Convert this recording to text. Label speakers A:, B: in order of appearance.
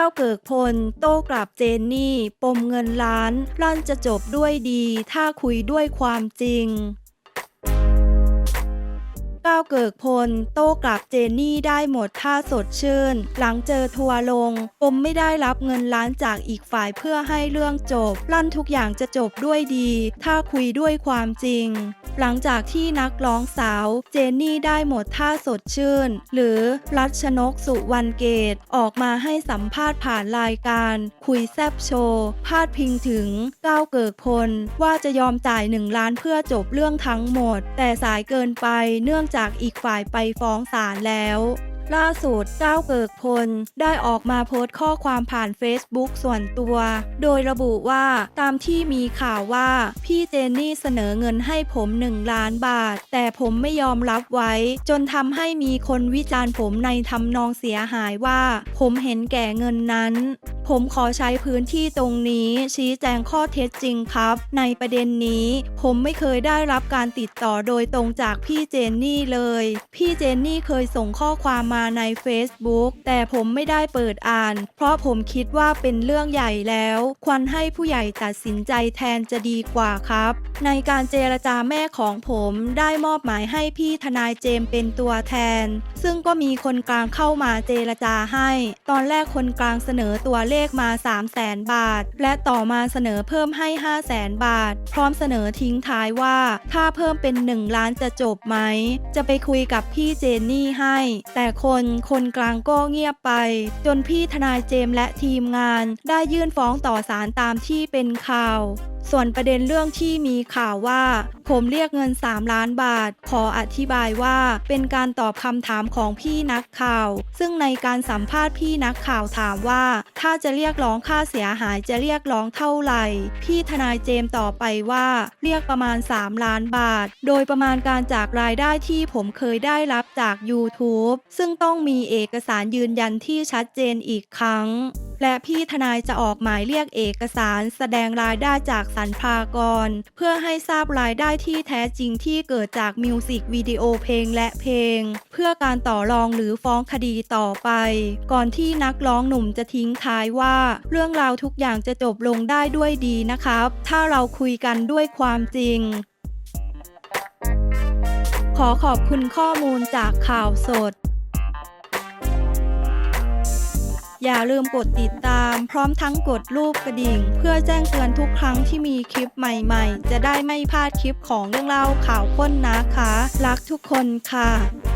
A: ก้าวเกิกพล โต้กลับเจนนี่ ปมเงินล้าน ลั่นจะจบด้วยดี ถ้าคุยด้วยความจริงก้าวเกิกพล โต้กลับเจนนี่ได้หมดท่าสดชื่น หลังเจอทัวร์ลง ปมไม่ได้รับเงินล้านจากอีกฝ่ายเพื่อให้เรื่องจบ ลั่นทุกอย่างจะจบด้วยดี ถ้าคุยด้วยความจริง หลังจากที่นักร้องสาวเจนนี่ได้หมดท่าสดชื่น หรือรัชนกสุวรรณเกตออกมาให้สัมภาษณ์ผ่านรายการ คุยแซบโชว์พาดพิงถึงก้าวเกิกพล ว่าจะยอมจ่ายหนึ่งล้านเพื่อจบเรื่องทั้งหมด แต่สายเกินไปเนื่องจากอีกฝ่ายไปฟ้องศาลแล้ว ล่าสุดเจ้าเกิกพล ได้ออกมาโพสต์ข้อความผ่าน Facebook ส่วนตัว โดยระบุว่าตามที่มีข่าวว่า พี่เจนนี่เสนอเงินให้ผม1ล้านบาท แต่ผมไม่ยอมรับไว้ จนทำให้มีคนวิจารณ์ผมในทำนองเสียหายว่า ผมเห็นแก่เงินนั้น ผมขอใช้พื้นที่ตรงนี้ชี้แจงข้อเท็จจริงครับ ในประเด็นนี้ผมไม่เคยได้รับการติดต่อโดยตรงจากพี่เจนนี่เลย พี่เจนนี่เคยส่งข้อความมาใน Facebook แต่ผมไม่ได้เปิดอ่าน เพราะผมคิดว่าเป็นเรื่องใหญ่แล้ว ควรให้ผู้ใหญ่ตัดสินใจแทนจะดีกว่าครับ ในการเจรจาแม่ของผมได้มอบหมายให้พี่ทนายเจมเป็นตัวแทน ซึ่งก็มีคนกลางเข้ามาเจรจาให้ ตอนแรกคนกลางเสนอตัวเลขมา 3 0 0แสนบาท และต่อมาเสนอเพิ่มให้ 5 0 0แสนบาท พร้อมเสนอทิ้งท้ายว่า ถ้าเพิ่มเป็น 1 ล้านจะจบไหม จะไปคุยกับพี่เจนนี่ให้ แต่คนคนกลางก็เงียบไป จนพี่ทนายเจมส์และทีมงาน ได้ยื่นฟ้องต่อศาลตามที่เป็นข่าว ส่วนประเด็นเรื่องที่มีข่าวว่า ผมเรียกเงิน 3 ล้านบาท ขออธิบายว่า เป็นการตอบคำถามของพี่นักข่าว ซึ่งในการสัมภาษณ์พี่นักข่าวถามว่า ถ้าจะเรียกร้องค่าเสียหายจะเรียกร้องเท่าไหร่ พี่ทนายเจมส์ตอบไปว่า เรียกประมาณ 3 ล้านบาท โดยประมาณการจากรายได้ที่ผมเคยได้รับจาก YouTube ซึ่งต้องมีเอกสารยืนยันที่ชัดเจนอีกครั้ง และพี่ทนายจะออกหมายเรียกเอกสาร แสดงรายได้จากสรรพากร เพื่อให้ทราบรายได้ที่แท้จริงที่เกิดจากมิวสิกวิดีโอเพลงและเพลง เพื่อการต่อรองหรือฟ้องคดีต่อไป ก่อนที่นักร้องหนุ่มจะทิ้งท้ายว่า เรื่องราวทุกอย่างจะจบลงได้ด้วยดีนะครับ ถ้าเราคุยกันด้วยความจริงขอขอบคุณข้อมูลจากข่าวสด อย่าลืมกดติดตาม พร้อมทั้งกดรูปกระดิ่ง เพื่อแจ้งเตือนทุกครั้งที่มีคลิปใหม่ๆ จะได้ไม่พลาดคลิปของเรื่องเล่าข่าวค้นนะคะ รักทุกคนค่ะ